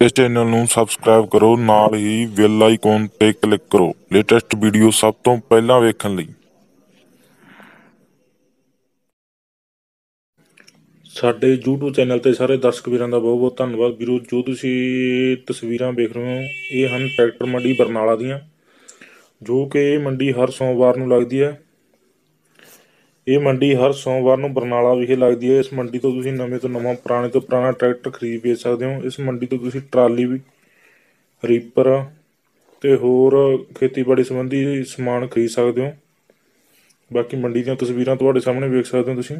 ਇਸ ਚੈਨਲ ਨੂੰ ਸਬਸਕ੍ਰਾਈਬ ਕਰੋ, ਨਾਲ ਹੀ ਬੈਲ ਆਈਕਨ ਤੇ ਕਲਿੱਕ ਕਰੋ। ਲੇਟੈਸਟ ਵੀਡੀਓ ਸਭ ਤੋਂ ਪਹਿਲਾਂ ਵੇਖਣ ਲਈ। ਸਾਡੇ YouTube ਚੈਨਲ ਤੇ ਸਾਰੇ ਦਰਸ਼ਕ ਵੀਰਾਂ ਦਾ ਬਹੁਤ ਬਹੁਤ ਧੰਨਵਾਦ। ਵੀਰੋ, ਜੋ ਤੁਸੀਂ ਤਸਵੀਰਾਂ ਵੇਖ ਰਹੇ ਹੋ, ਇਹ ਹਨ ਟਰੈਕਟਰ ਮੰਡੀ ਬਰਨਾਲਾ ਦੀਆਂ, ਜੋ ਕਿ ਮੰਡੀ ਹਰ ਸੋਮਵਾਰ ਨੂੰ ਲੱਗਦੀ ਹੈ। ਇਹ ਮੰਡੀ ਹਰ ਸੋਮਵਾਰ ਨੂੰ ਬਰਨਾਲਾ ਵਿਖੇ ਲੱਗਦੀ ਹੈ। ਇਸ ਮੰਡੀ ਤੋਂ ਤੁਸੀਂ ਨਵੇਂ ਤੋਂ ਨਵਾਂ ਪੁਰਾਣੇ ਤੋਂ ਪੁਰਾਣਾ ਟਰੈਕਟਰ ਖਰੀਦ ਵੇਚ ਸਕਦੇ ਹੋ। ਇਸ ਮੰਡੀ ਤੋਂ ਤੁਸੀਂ ਟਰਾਲੀ ਵੀ, ਰੀਪਰ ਤੇ ਹੋਰ ਖੇਤੀਬਾੜੀ ਸੰਬੰਧੀ ਸਮਾਨ ਖਰੀਦ ਸਕਦੇ ਹੋ। ਬਾਕੀ ਮੰਡੀ ਦੀਆਂ ਤਸਵੀਰਾਂ ਤੁਹਾਡੇ ਸਾਹਮਣੇ ਵੇਖ ਸਕਦੇ ਹੋ ਤੁਸੀਂ।